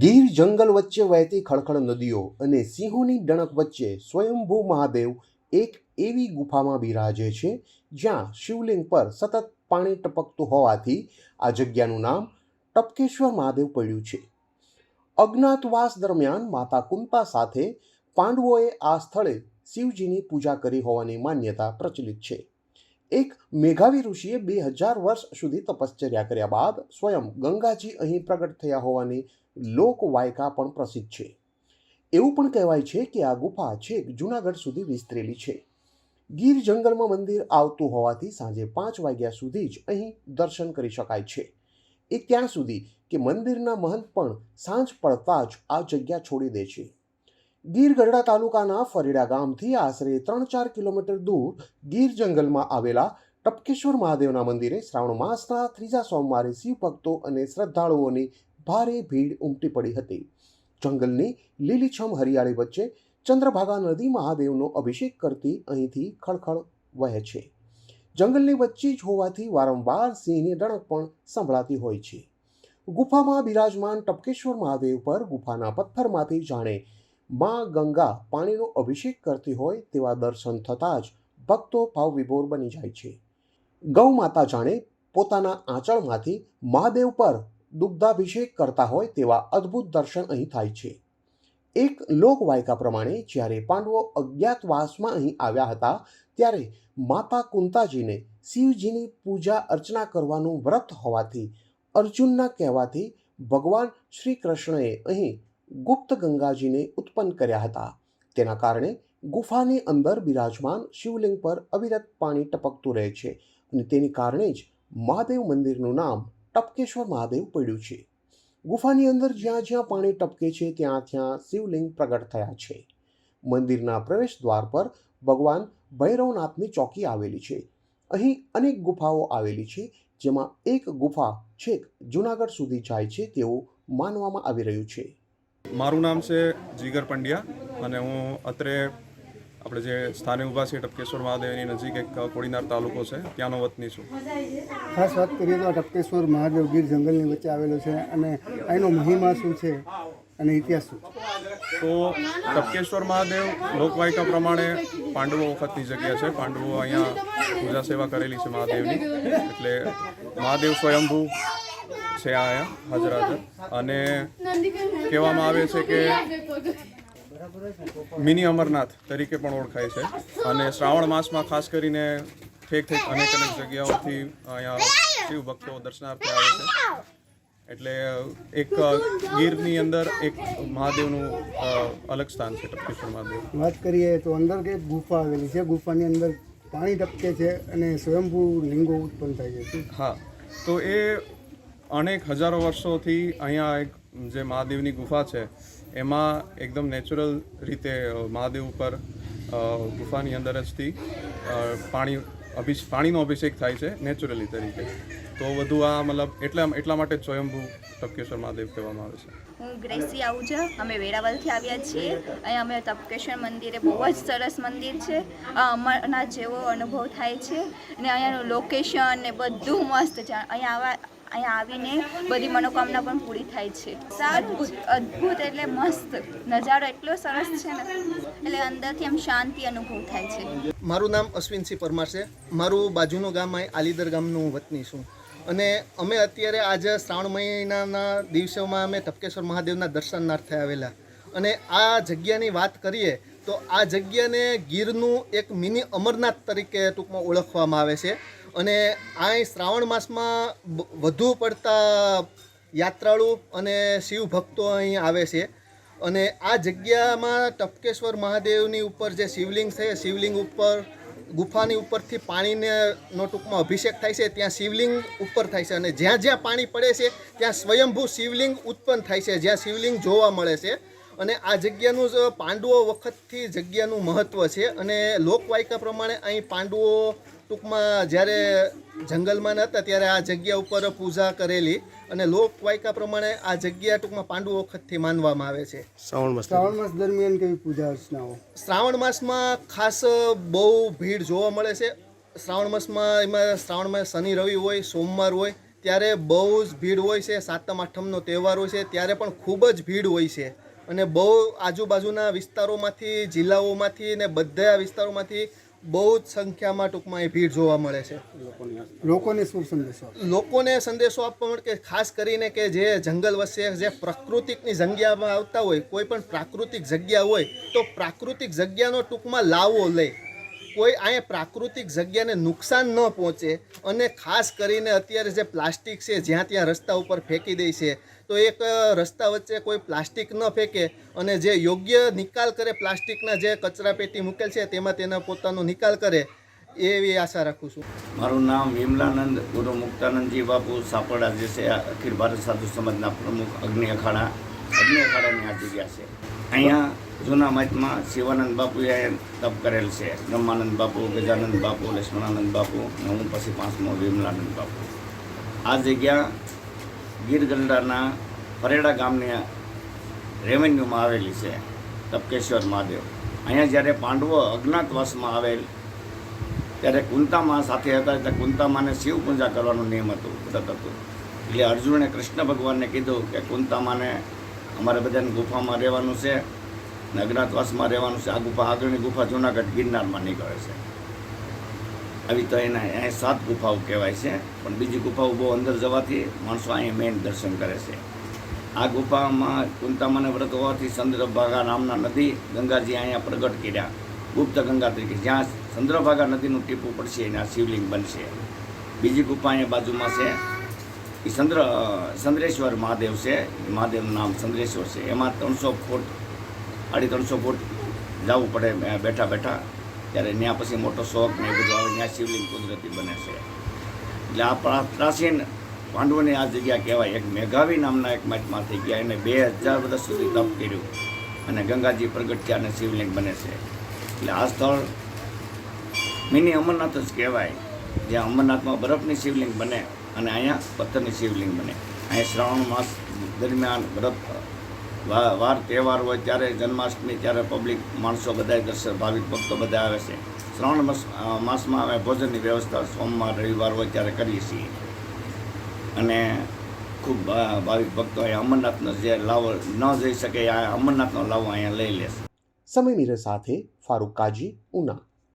ગીર જંગલ વચ્ચે વહેતી ખળખળ નદીઓ અને સિંહોની ડણક વચ્ચે સ્વયંભૂ મહાદેવ એક એવી ગુફામાં બિરાજે છે, જ્યાં શિવલિંગ પર સતત પાણી ટપકતું હોવાથી આ જગ્યાનું નામ ટપકેશ્વર મહાદેવ પડ્યું છે. અજ્ઞાતવાસ દરમિયાન માતા કુંતા સાથે પાંડવોએ આ સ્થળે શિવજીની પૂજા કરી હોવાની માન્યતા પ્રચલિત છે. એક મેઘાવી ઋષિએ બે હજાર વર્ષ સુધી તપશ્ચર્યા કર્યા બાદ સ્વયં ગંગાજી અહીં પ્રગટ થયા હોવાની લોકવાયકા પણ પ્રસિદ્ધ છે. એવું પણ કહેવાય છે કે આ ગુફા છેક જૂનાગઢ સુધી વિસ્તરેલી છે. ગીર જંગલમાં મંદિર આવતું હોવાથી સાંજે પાંચ વાગ્યા સુધી જ અહીં દર્શન કરી શકાય છે. એ ત્યાં સુધી કે મંદિરના મહંત પણ સાંજ પડતા જ આ જગ્યા છોડી દે છે. ગીર ગઢડા તાલુકાના ફરીડા ગામથી આશરે ત્રણ ચાર કિલોમીટર દૂર ગીર જંગલમાં આવેલા ટપકેશ્વર મહાદેવના મંદિરે શ્રાવણ માસના ત્રીજા સોમવારે શિવભક્તો અને શ્રદ્ધાળુઓની ભારે ભીડ ઉમટી પડી હતી. જંગલની લીલીછમ હરિયાળી વચ્ચે ચંદ્રભાગા નદી મહાદેવનો અભિષેક કરતી અહીંથી ખળખળ વહે છે. જંગલની વચ્ચે જ હોવાથી વારંવાર સિંહની ડણક પણ સંભળાતી હોય છે. ગુફામાં બિરાજમાન ટપકેશ્વર મહાદેવ પર ગુફાના પથ્થરમાંથી જાણે માં ગંગા પાણીનો અભિષેક કરતી હોય તેવા દર્શન થતાં જ ભક્તો ભાવ વિભોર બની જાય છે. ગૌ માતા જાણે પોતાના આંચળમાંથી મહાદેવ પર દુગ્ધાભિષેક કરતા હોય તેવા અદ્ભુત દર્શન અહીં થાય છે. એક લોકવાયકા પ્રમાણે જ્યારે પાંડવો અજ્ઞાતવાસમાં અહીં આવ્યા હતા, ત્યારે માતા કુંતાજીને શિવજીની પૂજા અર્ચના કરવાનું વ્રત હોવાથી અર્જુનના કહેવાથી ભગવાન શ્રી કૃષ્ણએ અહીં ગુપ્ત ગંગાજીને ઉત્પન્ન કર્યા હતા. તેના કારણે ગુફાની અંદર બિરાજમાન શિવલિંગ પર અવિરત પાણી ટપકતું રહે છે અને તેની કારણે જ મહાદેવ મંદિરનું નામ ટપકેશ્વર મહાદેવ પડ્યું છે. ગુફાની અંદર જ્યાં જ્યાં પાણી ટપકે છે, ત્યાં ત્યાં શિવલિંગ પ્રગટ થયા છે. મંદિરના પ્રવેશ દ્વાર પર ભગવાન ભૈરવનાથની ચોકી આવેલી છે. અહીં અનેક ગુફાઓ આવેલી છે, જેમાં એક ગુફા છેક જૂનાગઢ સુધી જાય છે તેવું માનવામાં આવી રહ્યું છે. મારું નામ છે જીગર પંડ્યા અને હું અત્રે આપણે જે સ્થાને ઊભા છીએ ટપકેશ્વર મહાદેવની નજીક એક કોડીનાર તાલુકો છે ત્યાંનો વતની છું. ખાસ વાત કરીએ તો આ ટપકેશ્વર મહાદેવ ગીર જંગલની વચ્ચે આવેલો છે અને અહીંનો મહિમા શું છે અને ઇતિહાસ શું છે? તો ટપકેશ્વર મહાદેવ લોકવાયકા પ્રમાણે પાંડવો વખતની જગ્યા છે. પાંડવો અહીંયા પૂજા સેવા કરેલી છે મહાદેવની. એટલે મહાદેવ સ્વયંભૂ છે અહીંયા હાજર હાજર અને કહેવામાં આવે છે કે મિની અમરનાથ તરીકે પણ ઓળખાય છે. અને શ્રાવણ માસમાં ખાસ કરીને ઠેક ઠેક અનેક અનેક જગ્યાઓથી અહીંયા શિવ ભક્તો દર્શનાર્થે આવે છે. એટલે એક ગીરની અંદર એક મહાદેવનું અલગ સ્થાન છે ટપકેશ્વર મહાદેવ. વાત કરીએ તો અંદર કે ગુફા આવેલી છે. ગુફાની અંદર પાણી ટપકે છે અને સ્વયંભૂ લિંગો ઉત્પન્ન થાય છે. હા. તો એ અનેક હજારો વર્ષોથી અહીંયા એક જે મહાદેવની ગુફા છે, એમાં એકદમ નેચરલ રીતે મહાદેવ ઉપર ગુફાની અંદર જથી પાણી, અભિષ, પાણીનો અભિષેક થાય છે નેચરલી તરીકે. તો વધુ આ મતલબ એટલા એટલા માટે સ્વયંભૂ તપકેશ્વર મહાદેવ કહેવામાં આવે છે. હું ગ્રેસી આહુજા અમે વેરાવલથી આવ્યા છીએ. અહીંયા અમે તપકેશ્વર મંદિરે બહુ જ સરસ મંદિર છે. આ અમરનાથ જેવો અનુભવ થાય છે. અને અહીંયાનું લોકેશન ને બધું મસ્ત છે. અહીંયા આવા અહીંયા આવીને બધી મનોકામના પણ પૂરી થાય છે. અદ્ભુત અદ્ભુત એટલે મસ્ત. નજારો એટલો સરસ છે ને, એટલે અંદરથી આમ શાંતિ અનુભવ થાય છે. મારું નામ અશ્વિનસિંહ પરમાર છે. મારું બાજુનું ગામ અહીં આલીદર ગામનું વતની છું. અને અમે અત્યારે આજે શ્રાવણ મહિનાના દિવસોમાં અમે ટપકેશ્વર મહાદેવના દર્શનાર્થે આવેલા. અને આ જગ્યાની વાત કરીએ તો આ જગ્યાને ગીરનું એક મિની અમરનાથ તરીકે ટૂંકમાં ઓળખવામાં આવે છે. અને અહીં શ્રાવણ માસમાં વધુ પડતા યાત્રાળુ અને શિવ ભક્તો અહીં આવે છે. અને આ જગ્યામાં ટપકેશ્વર મહાદેવની ઉપર જે શિવલિંગ છે, શિવલિંગ ઉપર, ગુફાની ઉપરથી પાણીને નો ટૂંકમાં અભિષેક થાય છે, ત્યાં શિવલિંગ ઉપર થાય છે. અને જ્યાં જ્યાં પાણી પડે છે, ત્યાં સ્વયંભૂ શિવલિંગ ઉત્પન્ન થાય છે, જ્યાં શિવલિંગ જોવા મળે છે. અને આ જગ્યાનું જ પાંડવો વખતથી જગ્યાનું મહત્ત્વ છે. અને લોકવાયકા પ્રમાણે અહીં પાંડવો ટૂંકમાં જ્યારે જંગલમાં નહોતા ત્યારે આ જગ્યા ઉપર પૂજા કરેલી. અને લોકવાયકા પ્રમાણે આ જગ્યા ટૂંકમાં પાંડવો વખતથી માનવામાં આવે છે. શ્રાવણ માસ દરમિયાન કેવી પૂજા અર્ચનાઓ? શ્રાવણ માસમાં ખાસ બહુ ભીડ જોવા મળે છે. શ્રાવણ માસમાં એમાં શ્રાવણ માસ શનિ રવિ હોય સોમવાર હોય ત્યારે બહુ જ ભીડ હોય છે. સાતમ આઠમનો તહેવાર હોય છે. ત્યારે પણ ખૂબ જ ભીડ હોય છે. અને બહુ આજુબાજુના વિસ્તારોમાંથી જિલ્લાઓમાંથી ને બધા વિસ્તારોમાંથી બહુ જ સંખ્યામાં ટૂંકમાં એ ભીડ જોવા મળે છે. લોકોને શું સંદેશો લોકોને સંદેશો આપવા માટે કે ખાસ કરીને કે જે જંગલ વસે જે પ્રાકૃતિકની જગ્યામાં આવતા હોય કોઈ પણ પ્રાકૃતિક જગ્યા હોય તો પ્રાકૃતિક જગ્યાનો ટૂંકમાં લાવો લે. કોઈ અહીંયા પ્રાકૃતિક જગ્યાને નુકસાન ન પહોંચે અને ખાસ કરીને અત્યારે જે પ્લાસ્ટિક છે, જ્યાં ત્યાં રસ્તા ઉપર ફેંકી દે છે, તો એક રસ્તા વચ્ચે કોઈ પ્લાસ્ટિક ન ફેંકે અને જે યોગ્ય નિકાલ કરે પ્લાસ્ટિકના જે કચરા પેટી મૂકેલ છે, તેમાં તેનો પોતાનો નિકાલ કરે, એવી આશા રાખું છું. મારું નામ વિમલાનંદ ગુરુ મુક્તાનંદજી બાપુ સાપડા જે છે અખિલ ભારત સાધુ સમાજના પ્રમુખ અગ્નિ અખાડા. અગ્નિ અખાડાની આ જગ્યા છે. અહીંયા જૂના મઠમાં શિવાનંદ બાપુએ તપ કરેલ છે. બ્રહ્માનંદ બાપુ, ગજાનંદ બાપુ, લક્ષ્મણાનંદ બાપુ અને હું પછી પાંચમો વિમલાનંદ બાપુ. આ જગ્યા ગીરગંડાના પરેડા ગામની રેવન્યુમાં આવેલી છે, તપકેશ્વર મહાદેવ. અહીંયા જ્યારે પાંડવો અજ્ઞાતવાસમાં આવેલ, ત્યારે કુંતામા સાથે હતા, એટલે કુંતામાને શિવ પૂજા કરવાનું નિયમ હતું હતું. એટલે અર્જુને કૃષ્ણ ભગવાનને કીધું કે કુંતામાને અમારે બધાને ગુફામાં રહેવાનું છે ને અજ્ઞાતવાસમાં રહેવાનું છે. આ ગુફા આગળની ગુફા જૂનાગઢ ગિરનારમાં નીકળે છે. આવી તો એના અહીંયા સાત ગુફાઓ કહેવાય છે, પણ બીજી ગુફાઓ બહુ અંદર જવાથી માણસો અહીંયા મેઇન દર્શન કરે છે. આ ગુફામાં કુંતામાને વ્રત હોવાથી ચંદ્રભાગા નામના નદી ગંગાજી અહીંયા પ્રગટ કર્યા. ગુપ્ત ગંગા તરીકે જ્યાં ચંદ્રભાગા નદીનું ટીપું પડશે એના શિવલિંગ બનશે. બીજી ગુફા અહીંયા બાજુમાં છે. એ ચંદ્ર, ચંદ્રેશ્વર મહાદેવ છે. મહાદેવનું નામ ચંદ્રેશ્વર છે. એમાં ત્રણસો ફૂટ અઢી ત્રણસો ફૂટ જવું પડે બેઠા બેઠા. ત્યારે ત્યાં પછી મોટો શોખ ને બધું આવે ત્યાં શિવલિંગ કુદરતી બને છે. એટલે આ પ્રા- પ્રાચીન પાંડવોની આ જગ્યા કહેવાય. એક મેઘાવી નામના એક મઠમાં થઈ ગયા. એને બે હજાર વર્ષ સુધી તપ કર્યું. અને ગંગાજી પ્રગટ થયા અને શિવલિંગ બને છે. એટલે આ સ્થળ મિની અમરનાથ જ કહેવાય. જ્યાં અમરનાથમાં બરફની શિવલિંગ બને અને અહીંયા પથ્થરની શિવલિંગ બને. અહીંયા શ્રાવણ માસ દરમિયાન બરફ વાર તહેવાર હોય ત્યારે જન્માષ્ટમી ત્યારે પબ્લિક, માણસો બધા દર્શન, ભાવિક ભક્તો બધા આવે છે. શ્રાવણ માસ માસમાં અમે ભોજનની વ્યવસ્થા સોમવાર, રવિવાર હોય ત્યારે કરીએ છીએ. અને ખૂબ ભાવિક ભક્તો અહીંયા અમરનાથનો જે લાવો ન જઈ શકે, આ અમરનાથનો લાવો અહીંયા લઈ લેશે સમય મિરર સાથે ફારૂક કાજી, ઉના.